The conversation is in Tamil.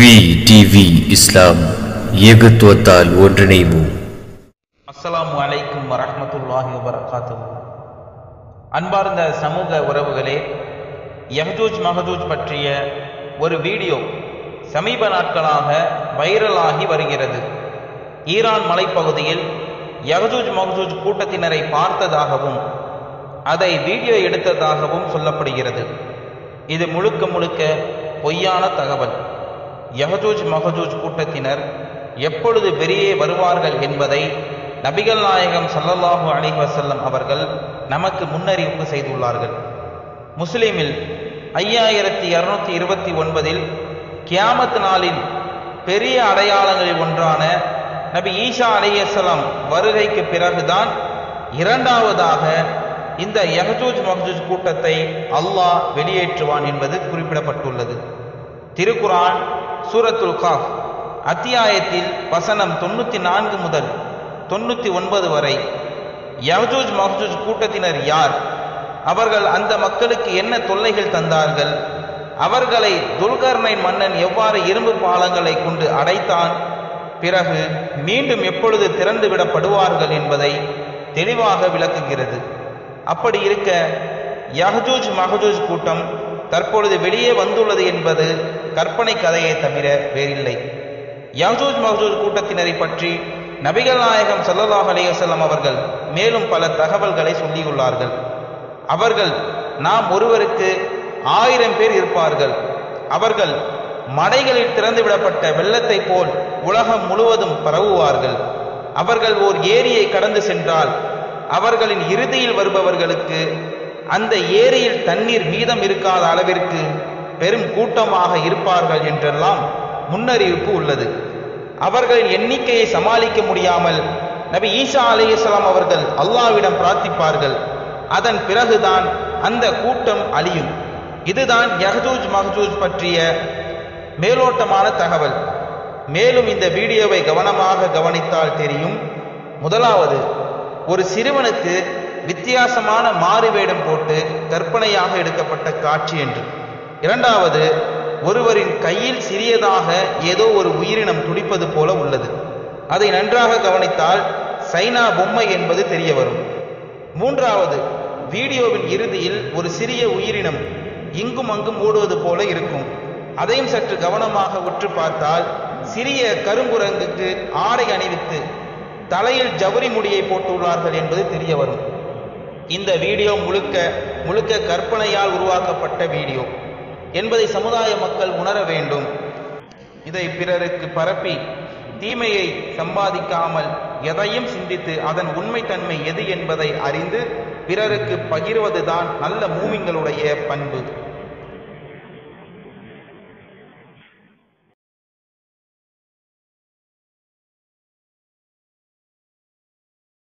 வி டிவி இஸ்லாம் ஏகத்துவத்தால் ஒன்றிணைவோம் அஸ்லாம் அலைக்கும் வரமத்துல்லாஹி வபரகாத்துஹு. அன்பார்ந்த சமூக உறவுகளே யஹ்ஜூஜ் மஹஜூஜ் பற்றிய ஒரு வீடியோ சமீப நாட்களாக வைரலாகி வருகிறது. ஈரான் மலைப்பகுதியில் யஹ்ஜூஜ் மஹஜூஜ் கூட்டத்தினரை பார்த்ததாகவும் அதை வீடியோ எடுத்ததாகவும் சொல்லப்படுகிறது. இது முழுக்க முழுக்க பொய்யான தகவல். யஹஜூஜ் மஹஜூஜ் கூட்டத்தினர் எப்பொழுது வெளியே வருவார்கள் என்பதை நபிகள் நாயகம் சல்லல்லாஹு அலி வசல்லம் அவர்கள் நமக்கு முன்னறிவிப்பு செய்துள்ளார்கள். முஸ்லிமில் ஐயாயிரத்தி இருநூத்தி இருபத்தி ஒன்பதில் கியாமத் நாளின் பெரிய அடையாளங்களில் ஒன்றான நபி ஈஷா அலைஹிஸ்ஸலாம் வருகைக்கு பிறகுதான் இரண்டாவதாக இந்த யஹஜூஜ் மஹஜூஜ் கூட்டத்தை அல்லாஹ் வெளியேற்றுவான் என்பது குறிப்பிடப்பட்டுள்ளது. திருக்குரான் சூரத்துல் காஃப் அத்தியாயத்தில் வசனம் தொண்ணூற்றி நான்கு முதல் தொண்ணூற்றி ஒன்பது வரை. யஹ்ஜூஜ் மஹஜூஜ் கூட்டத்தினர் யார்? அவர்கள் அந்த மக்களுக்கு என்ன தொல்லைகள் தந்தார்கள்? அவர்களை துல்கர்னை மன்னன் எவ்வாறு இரும்பு பாலங்களை கொண்டு அடைத்தான்? பிறகு மீண்டும் எப்பொழுது திறந்து விடப்படுவார்கள் என்பதை தெளிவாக விளக்குகிறது. அப்படி இருக்க யஹஜூஜ் மஹஜூஜ் கூட்டம் தற்பொழுது வெளியே வந்துள்ளது என்பது கற்பனை கதையை தவிர வேறில்லை. யஹஜூஜ் மஹூஜ் கூட்டத்தினரை பற்றி நபிகள் நாயகம் சல்லல்லாஹ் அலைஹி அவர்கள் மேலும் பல தகவல்களை சொல்லியுள்ளார்கள். அவர்கள் நாம் ஒருவருக்கு ஆயிரம் பேர் இருப்பார்கள். அவர்கள் மடைகளில் திறந்து விடப்பட்ட வெள்ளத்தை போல் உலகம் முழுவதும் பரவுவார்கள். அவர்கள் ஓர் ஏரியை கடந்து சென்றால் அவர்களின் இறுதியில் வருபவர்களுக்கு அந்த ஏரியில் தண்ணீர் மீதம் இருக்காத அளவிற்கு பெரும் கூட்டமாக இருப்பார்கள் என்றெல்லாம் முன்னறிவிப்பு உள்ளது. அவர்களின் எண்ணிக்கையை சமாளிக்க முடியாமல் நபி ஈசா அலையாம் அவர்கள் அல்லாஹ்விடம் பிரார்த்திப்பார்கள். அதன் பிறகுதான் அந்த கூட்டம் அழியும். இதுதான் யஹஜூஜ் மஹஜூஜ் பற்றிய மேலோட்டமான தகவல். மேலும் இந்த வீடியோவை கவனமாக கவனித்தால் தெரியும். முதலாவது ஒரு சிறுவனுக்கு வித்தியாசமான மாறுவேடம் போட்டு கற்பனையாக எடுக்கப்பட்ட காட்சி என்று. இரண்டாவது ஒருவரின் கையில் சிறியதாக ஏதோ ஒரு உயிரினம் துடிப்பது போல உள்ளது. அதை நன்றாக கவனித்தால் சைனா பொம்மை என்பது தெரிய வரும். மூன்றாவது வீடியோவின் இறுதியில் ஒரு சிறிய உயிரினம் இங்கும் அங்கும் ஓடுவது போல இருக்கும். அதையும் சற்று கவனமாக உற்று பார்த்தால் சிறிய கருங்குரங்குக்கு ஆடை அணிவித்து தலையில் ஜவுரி முடியை போட்டுள்ளார்கள் என்பது தெரிய வரும். இந்த வீடியோ முழுக்க முழுக்க கற்பனையால் உருவாக்கப்பட்ட வீடியோ. என்பதை சமுதாய மக்கள் உணர வேண்டும். இதை பிறருக்கு பரப்பி தீமையை சம்பாதிக்காமல் எதையும் சிந்தித்து அதன் உண்மைத்தன்மை எது என்பதை அறிந்து பிறருக்கு பகிர்வதுதான் நல்ல மூமிங்களுடைய பண்பு.